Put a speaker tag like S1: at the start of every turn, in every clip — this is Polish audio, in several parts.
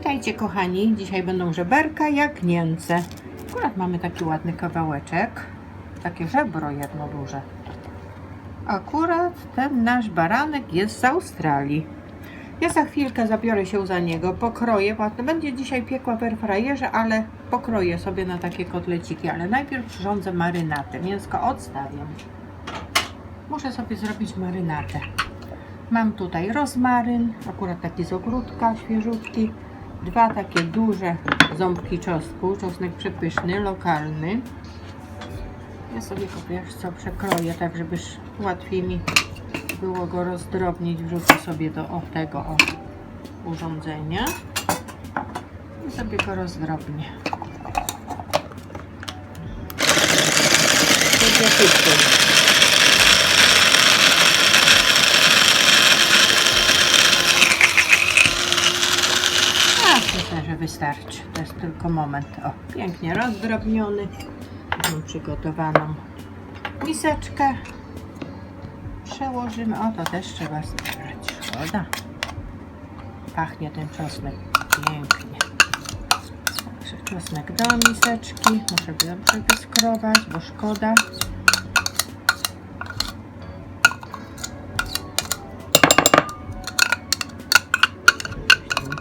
S1: Witajcie kochani, dzisiaj będą żeberka jak Niemce. Akurat mamy taki ładny kawałeczek, takie żebro jedno duże. Akurat ten nasz baranek jest z Australii. Ja za chwilkę zabiorę się za niego, pokroję, będzie dzisiaj piekła w airfryerze, ale pokroję sobie na takie kotleciki, ale najpierw przyrządzę marynatę. Mięsko odstawiam. Muszę sobie zrobić marynatę. Mam tutaj rozmaryn, akurat taki z ogródka, świeżutki. Dwa takie duże ząbki czosnku, czosnek przepyszny, lokalny. Ja sobie go wiesz co przekroję, tak żeby łatwiej mi było go rozdrobnić. Wrzucę sobie do o, tego o, urządzenia i sobie go rozdrobnię. Będzie szybciej. A, myślę, że wystarczy. To jest tylko moment. O, pięknie rozdrobniony. Mam przygotowaną miseczkę. Przełożymy. O, to też trzeba zebrać. Szkoda. Pachnie ten czosnek pięknie. Także czosnek do miseczki. Muszę dobrze wyskrować, bo szkoda.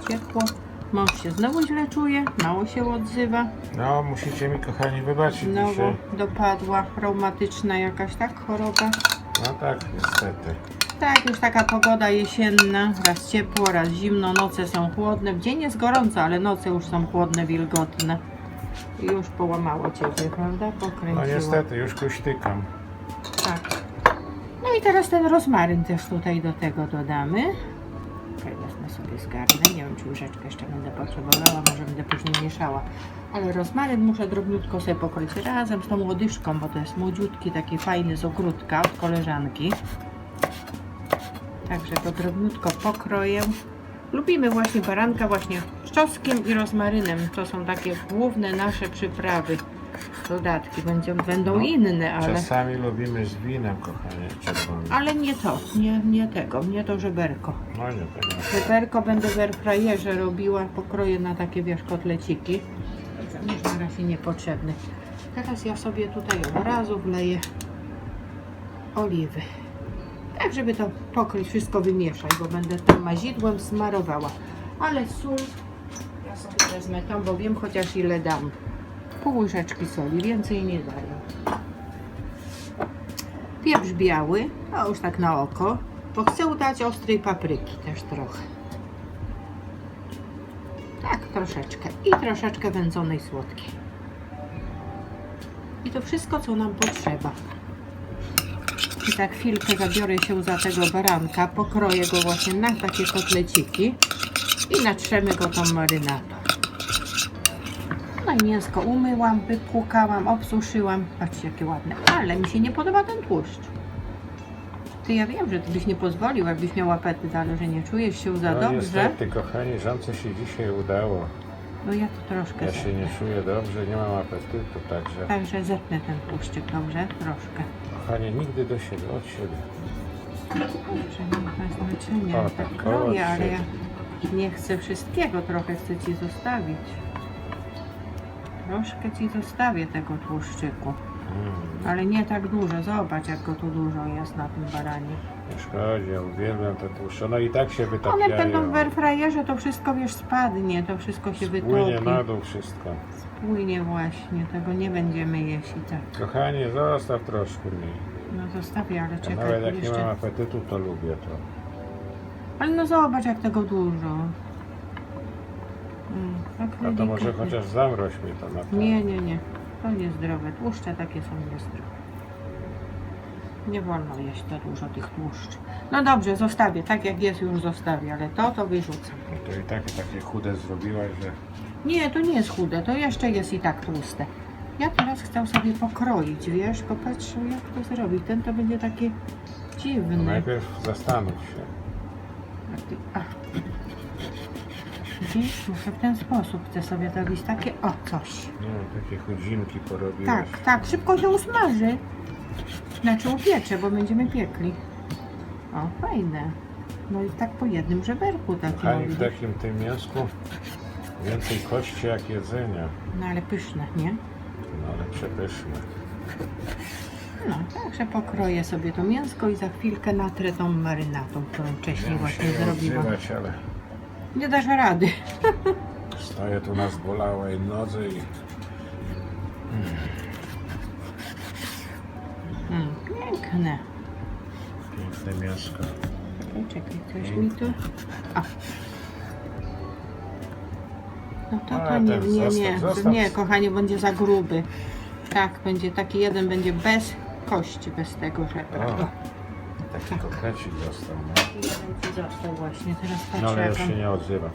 S1: Ciepło. Mąż się znowu źle czuje, mało się odzywa.
S2: No, musicie mi kochani wybaczyć
S1: Znowu
S2: dzisiaj.
S1: dopadła reumatyczna jakaś tak choroba.
S2: No tak, niestety.
S1: Tak, już taka pogoda jesienna, raz ciepło, raz zimno, noce są chłodne. W dzień jest gorąco, ale noce już są chłodne, wilgotne. I Już połamało Ciebie, prawda? Pokręciło.
S2: No niestety, już kuśtykam.
S1: Tak. No i teraz ten rozmaryn też tutaj do tego dodamy. Okej, wezmę sobie zgarnę. Nie wiem, czy łyżeczkę jeszcze będę potrzebowała, może będę później mieszała. Ale rozmaryn muszę drobniutko sobie pokroić razem z tą łodyżką, bo to jest młodziutki, taki fajny z ogródka od koleżanki. Także to drobniutko pokroję. Lubimy właśnie baranka właśnie z czosnkiem i rozmarynem. To są takie główne nasze przyprawy. Dodatki będą, będą
S2: No,
S1: inne, ale...
S2: Czasami lubimy z winem, kochanie, czerwonym.
S1: Ale nie to, nie, nie tego, nie to żeberko.
S2: No nie, nie.
S1: Żeberko będę w airfryerze robiła, pokroję na takie wiesz kotleciki. Już na razie niepotrzebny. Teraz ja sobie tutaj od razu wleję oliwy. Tak, żeby to pokryć, wszystko wymieszać, bo będę tym mazidłem smarowała. Ale sól, ja sobie wezmę tą, bo wiem chociaż ile dam. Pół łyżeczki soli, więcej nie daję. Pieprz biały, a już tak na oko, bo chcę dać ostrej papryki też trochę. Tak, troszeczkę. I troszeczkę wędzonej słodkiej. I to wszystko, co nam potrzeba. I tak chwilkę zabiorę się za tego baranka, pokroję go właśnie na takie kotleciki i natrzemy go tą marynatą. No i mięsko umyłam, wypłukałam, obsuszyłam. Patrzcie, jakie ładne. Ale mi się nie podoba ten tłuszcz. Ty, ja wiem, że ty byś nie pozwolił, jakbyś miał apetyt, ale że nie czujesz się za
S2: No
S1: dobrze.
S2: niestety, kochani, żonce się dzisiaj udało.
S1: No ja to troszkę
S2: Ja się nie czuję dobrze, nie mam apetytu, także...
S1: Także zetnę ten tłuszczyk, dobrze? Troszkę.
S2: Kochanie, nigdy do siebie, od siebie.
S1: Kurczę, nie ma znaczenia.
S2: O,
S1: tak
S2: tak,
S1: kroję, ale ja nie chcę wszystkiego, trochę chcę Ci zostawić. Troszkę Ci zostawię tego tłuszczyku.
S2: Mm,
S1: Ale nie tak dużo. Zobacz, jak go tu dużo jest na tym baranie.
S2: nie szkodzi, ja uwielbiam te tłuszcze. No i tak się
S1: One
S2: wytapiają.
S1: będą w airfryerze, to wszystko wiesz spadnie, to wszystko się wytopi.
S2: na dół wszystko.
S1: Płynie właśnie, tego nie będziemy jeść i tak.
S2: Kochanie, zostaw troszkę mniej.
S1: No zostawię, ale
S2: Ja
S1: czekaj,
S2: nawet
S1: tu
S2: jak nie
S1: jeszcze...
S2: mam apetytu, to lubię to.
S1: Ale no zobacz, jak tego dużo. Mm,
S2: A to może chociaż zamroź mi to na to.
S1: Nie, nie, nie. To niezdrowe. Tłuszcze takie są niezdrowe. Nie wolno jeść za dużo tych tłuszczy. No dobrze, zostawię. Tak jak jest, już zostawię, ale to to wyrzucam.
S2: No to i tak takie chude zrobiłaś, że...
S1: Nie, to nie jest chude, to jeszcze jest i tak tłuste. Ja teraz chcę sobie pokroić, wiesz, popatrzę jak to zrobić. Ten to będzie takie
S2: No
S1: dziwne.
S2: najpierw zastanów się.
S1: Widzisz, muszę w ten sposób. Chcę sobie zrobić takie, o, coś.
S2: Nie, takie chudzinki porobiłeś.
S1: Tak, tak, szybko się usmaży. Znaczy upiecze, bo będziemy piekli. O, fajne. No i tak po jednym żeberku takim.
S2: Kochani, w takim tym mięsku Więcej kości jak jedzenia.
S1: No ale pyszne, nie?
S2: No ale przepyszne.
S1: No, także pokroję sobie to mięsko i za chwilkę natrę tą marynatą, którą wcześniej
S2: Wiem
S1: właśnie
S2: się
S1: zrobiłam.
S2: odzywać, ale
S1: Nie dasz rady.
S2: stoję tu na zbolałej nodze i
S1: Mm, piękne.
S2: piękne mięsko.
S1: Czekaj, coś mi tu... A. No to
S2: A,
S1: to nie,
S2: ten
S1: nie,
S2: zostaw,
S1: nie,
S2: zostaw.
S1: nie, kochanie, będzie za gruby. Tak, będzie taki jeden, będzie bez kości, bez tego żebra.
S2: O. Taki kokrecik został. No,
S1: jeden ci został właśnie, teraz
S2: no
S1: patrzę
S2: ale już
S1: jak
S2: się
S1: on,
S2: nie odzywa.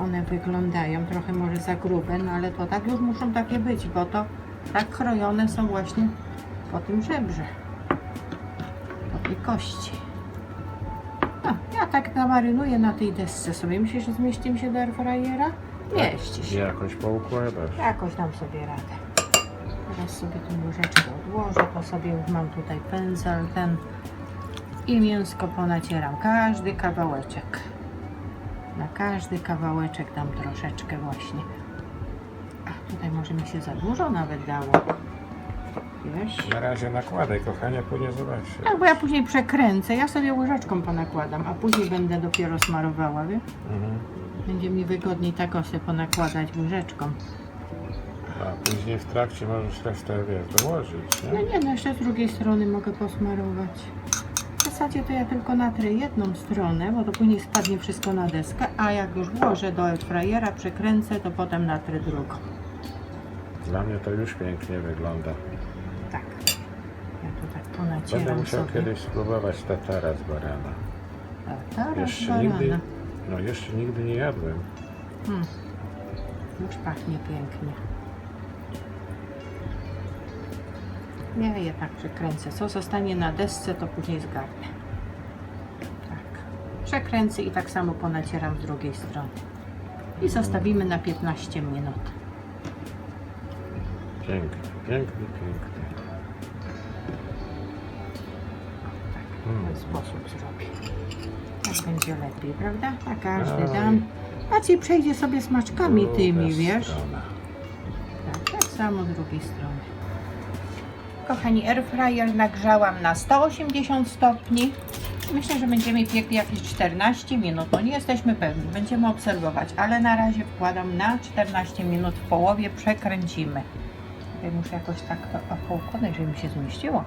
S1: one wyglądają, trochę może za grube, no ale to tak już muszą takie być, bo to tak krojone są właśnie po tym żebrze, po tej kości. No, ja tak namarynuję na tej desce sobie. Myślisz, że zmieści mi się do airfryera? Mieści się.
S2: Jakoś poukładasz.
S1: Jakoś dam sobie radę. Teraz sobie tą łyżeczkę odłożę, to sobie już mam tutaj pędzel ten i mięsko ponacieram. Każdy kawałeczek. Na każdy kawałeczek dam troszeczkę właśnie. A tutaj może mi się za dużo nawet dało. Wiesz?
S2: Na razie nakładaj, kochanie, później zobaczysz.
S1: Tak, bo ja później przekręcę. Ja sobie łyżeczką ponakładam, a później będę dopiero smarowała, wie?
S2: Mhm.
S1: Będzie mi wygodniej tak o sobie ponakładać łyżeczką.
S2: A później w trakcie możesz resztę, wiesz, dołożyć,
S1: No
S2: nie?
S1: nie, no jeszcze z drugiej strony mogę posmarować. W zasadzie to ja tylko natrę jedną stronę, bo to później spadnie wszystko na deskę, a jak już włożę do airfryera, przekręcę, to potem natrę drugą.
S2: Dla mnie to już pięknie wygląda.
S1: Tak. Ja tu tak
S2: Będę
S1: ponacieram
S2: musiał
S1: sobie.
S2: kiedyś spróbować tatara z barana.
S1: Teraz
S2: Jeszcze
S1: barana.
S2: nigdy, no jeszcze nigdy nie jadłem.
S1: Hmm. Już pachnie pięknie. Ja je tak przekręcę. Co zostanie na desce, to później zgarnę. Tak. Przekręcę i tak samo ponacieram z drugiej strony. I zostawimy na 15 minut.
S2: Piękny, piękny, piękny.
S1: W ten sposób zrobię. Tak będzie lepiej, prawda? A każdy
S2: Oj.
S1: dam. A ci przejdzie sobie smaczkami
S2: Druga
S1: tymi, wiesz?
S2: strona.
S1: Tak, tak samo z drugiej strony. Kochani, airfryer nagrzałam na 180 stopni. Myślę, że będziemy piekli jakieś 14 minut. No nie jesteśmy pewni, będziemy obserwować, ale na razie wkładam na 14 minut w połowie, przekręcimy. Tutaj muszę jakoś tak to poukładać, żeby mi się zmieściło.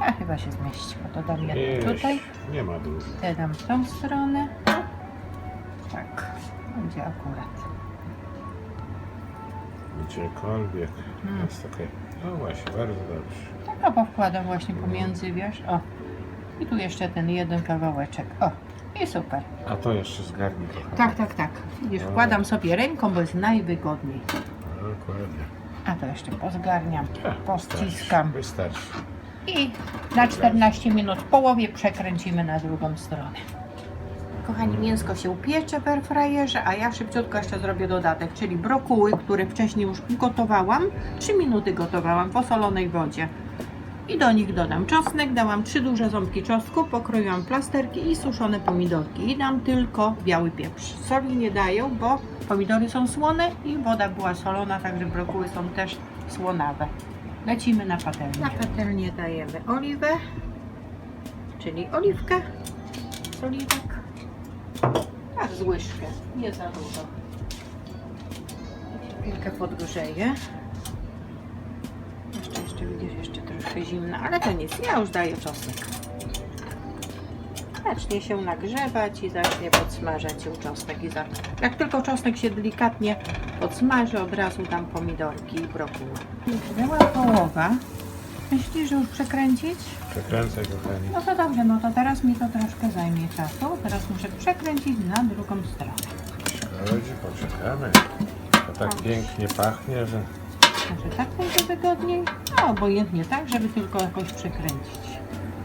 S1: A chyba się zmieści, bo to dam jedno tutaj,
S2: Nie ma dużo.
S1: te dam w tą stronę. Tak, będzie akurat.
S2: Gdziekolwiek.
S1: Hmm.
S2: Jest okej. No właśnie, bardzo dobrze.
S1: Tak, no bo wkładam właśnie pomiędzy, wiesz, o. I tu jeszcze ten jeden kawałeczek, o. I super.
S2: A to jeszcze zgarnij kochanie.
S1: Tak, tak, tak. Widzisz, wkładam sobie ręką, bo jest najwygodniej.
S2: Dokładnie.
S1: A to jeszcze pozgarniam,
S2: A,
S1: pościskam.
S2: Wystarczy.
S1: I na 14 minut w połowie przekręcimy na drugą stronę. Kochani, mięsko się upiecze w airfryerze, a ja szybciutko jeszcze zrobię dodatek, czyli brokuły, które wcześniej już ugotowałam. 3 minuty gotowałam w osolonej wodzie. I do nich dodam czosnek, dałam 3 duże ząbki czosnku, pokroiłam plasterki i suszone pomidorki. I dam tylko biały pieprz. Soli nie daję, bo pomidory są słone i woda była solona, także brokuły są też słonawe. Lecimy na patelnię. Na patelnię dajemy oliwę, czyli oliwkę z oliwek. Tak z łyżkę, nie za dużo. Chwilkę podgrzeję. Jeszcze, jeszcze widzisz, jeszcze troszkę zimna, ale to nic, ja już daję czosnek. Zacznie się nagrzewać i zacznie podsmażać się czosnek. I za... Jak tylko czosnek się delikatnie podsmaży, od razu dam pomidorki i brokuły. Była połowa. Myślisz, że już przekręcić?
S2: Przekręcaj kochani.
S1: No to dobrze, no to teraz mi to troszkę zajmie czasu. Teraz muszę przekręcić na drugą stronę.
S2: Szkodzi, poczekamy. To tak pięknie pachnie, że
S1: Może tak będzie wygodniej? No, obojętnie tak, żeby tylko jakoś przekręcić.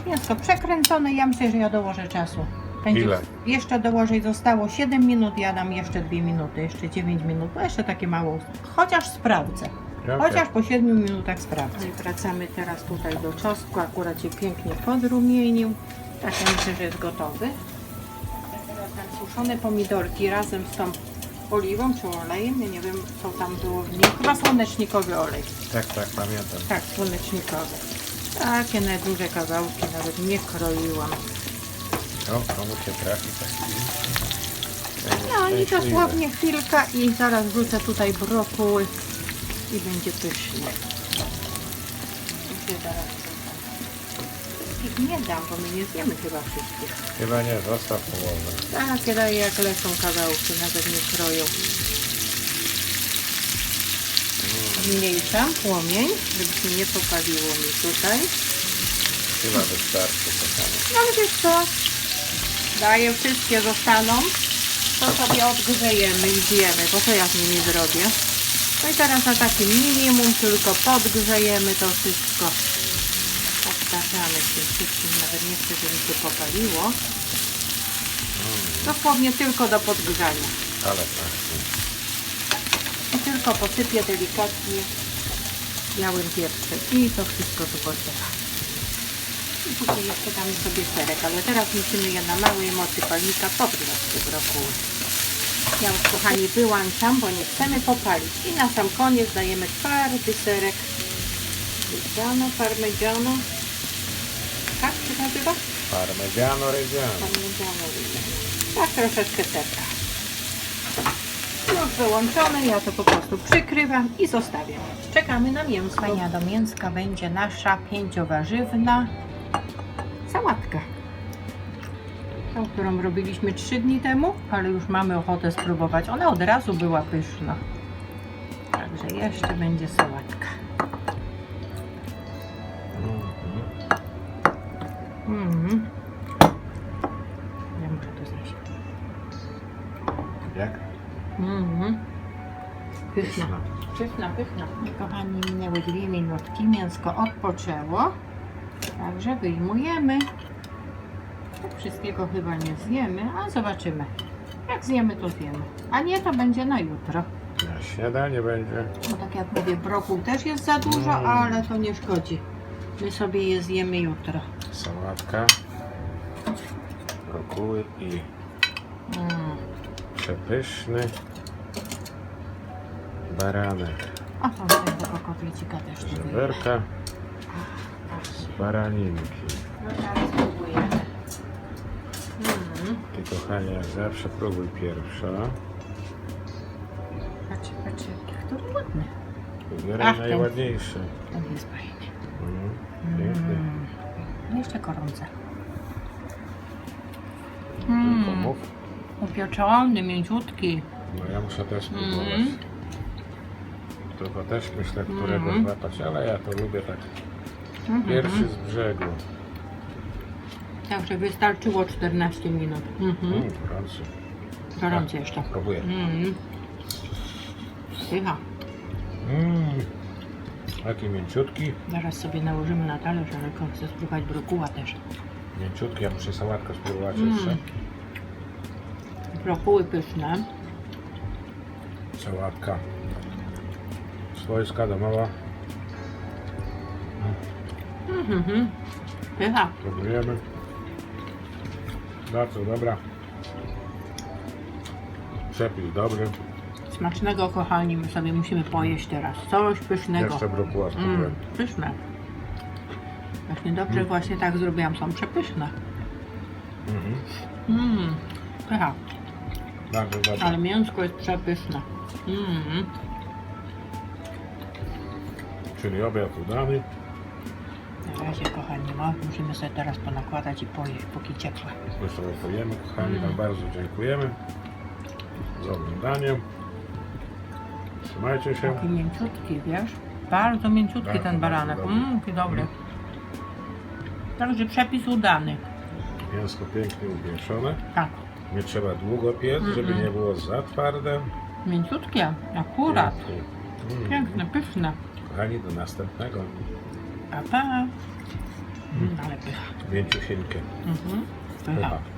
S1: Mięsko przekręcone, ja myślę, że ja dołożę czasu. Będzie
S2: Ile?
S1: Jeszcze dołożyć zostało 7 minut, ja dam jeszcze 2 minuty, jeszcze 9 minut, bo jeszcze takie mało. Chociaż sprawdzę. Chociaż po 7 minutach sprawdzę. I wracamy teraz tutaj do czosnku, akurat się pięknie podrumienił. Tak, ja myślę, że jest gotowy. Teraz dam suszone pomidorki razem z tą oliwą czy olejem, ja nie wiem co tam było w nim. Chyba słonecznikowy olej.
S2: Tak, tak, pamiętam.
S1: Tak, słonecznikowy. Takie na duże kawałki, nawet nie kroiłam.
S2: O, komu się trafi taki.
S1: No i dosłownie chwilkę i zaraz wrzucę tutaj brokuły i będzie wrzucam? Ich nie dam, bo my nie zjemy chyba wszystkich.
S2: Chyba nie, zostaw połowę.
S1: Tak, ja daję jak lecą kawałki, nawet nie kroją. Zmniejszam płomień, żeby się nie popaliło mi tutaj.
S2: Chyba wystarczy, kochanie.
S1: No ale wiesz co? Daję, wszystkie zostaną. To sobie odgrzejemy i zjemy, bo co ja z nimi zrobię? No i teraz na takim minimum tylko podgrzejemy to wszystko. Odstawiamy się wszystkim, nawet nie chcę, żeby się popaliło. Dosłownie tylko do podgrzania.
S2: Ale tak.
S1: I tylko posypię delikatnie białym pieprzem i to wszystko tu posypa. I później jeszcze damy sobie serek, ale teraz musimy je na małej mocy palnika podgrzać te brokuły. Ja już kochani wyłączam, bo nie chcemy popalić. I na sam koniec dajemy twardy serek. Reggiano, parmigiano. Tak się nazywa?
S2: Parmigiano Reggiano.
S1: Parmigiano Reggiano. Tak troszeczkę serka. Już wyłączone, ja to po prostu przykrywam i zostawiam. Czekamy na mięsko. Fajnia do mięska będzie nasza pięciowarzywna sałatka. Tą, którą robiliśmy 3 dni temu, ale już mamy ochotę spróbować. Ona od razu była pyszna. Także jeszcze będzie sałatka.
S2: Mhm.
S1: Ja muszę to zjeść.
S2: Jak?
S1: Pyszna.
S2: Pyszna.
S1: Pyszna, pyszna. Kochani, minęły dwie minutki. Mięsko odpoczęło. Także wyjmujemy. Wszystkiego chyba nie zjemy, a zobaczymy. Jak zjemy, to zjemy. A nie, to będzie na jutro.
S2: Na śniadanie będzie.
S1: Bo tak jak mówię, brokuł też jest za dużo,
S2: Mm.
S1: ale to nie szkodzi. My sobie je zjemy jutro.
S2: Sałatka. Brokuły i
S1: Mm.
S2: przepyszny baranek.
S1: A są tego kotlecika też wyjdzie.
S2: Żeberka z baraninki.
S1: No teraz Mm.
S2: Kochanie, jak zawsze próbuj pierwsza.
S1: Patrz, patrz, który ładny.
S2: Wybieraj
S1: Ach, ten.
S2: najładniejszy.
S1: Ten jest fajny.
S2: Mhm. Piękny.
S1: Mm. Jeszcze gorące.
S2: Tylko
S1: Mm.
S2: mów.
S1: Upieczony, mięciutki.
S2: No ja muszę też spróbować.
S1: Mhm.
S2: Tylko też myślę, którego
S1: Mhm.
S2: złapać, ale ja to lubię tak
S1: Mhm.
S2: pierwszy z brzegu.
S1: Także wystarczyło 14 minut. Mhm.
S2: Mm, gorący.
S1: Gorący jeszcze.
S2: Próbuję.
S1: Mm. Pycha.
S2: Mm. Taki mięciutki.
S1: Zaraz sobie nałożymy na talerz, ale chcę spróbować brokuła też.
S2: Mięciutki, ja muszę sałatkę spróbować
S1: Mm.
S2: jeszcze.
S1: Brokuły pyszne.
S2: Sałatka. Swojska, domowa.
S1: Mhm. Pycha.
S2: Próbujemy. Bardzo dobra. Przepis dobry.
S1: Smacznego kochani, my sobie musimy pojeść teraz. Coś pysznego.
S2: Jeszcze brokuła spróbuję.
S1: Mm, pyszne. Właśnie dobrze
S2: Mm.
S1: właśnie tak zrobiłam, są przepyszne.
S2: Mhm.
S1: Mmm, pycha,
S2: Bardzo dobre.
S1: ale mięsko jest przepyszne. Mm.
S2: Czyli obiad udany.
S1: Razie kochani, no, musimy sobie teraz ponakładać i pojeść, póki ciepłe.
S2: My sobie pojemy, kochani. Wam bardzo dziękujemy za oglądanie. Trzymajcie się.
S1: Taki mięciutki, wiesz? Bardzo mięciutki
S2: Bardzo,
S1: ten baranek.
S2: dobry.
S1: Mmm, jaki dobry.
S2: Mm.
S1: Także przepis udany.
S2: Mięsko pięknie upieczone.
S1: Tak,
S2: Nie trzeba długo piec, żeby nie było za twarde.
S1: mięciutkie, akurat.
S2: Pięknie. Mm.
S1: Piękne, pyszne.
S2: Kochani, do następnego.
S1: Pa, pa. Mm, ale pycha.
S2: Mięciusieńkie.
S1: Mhm. Pycha.
S2: Pycha.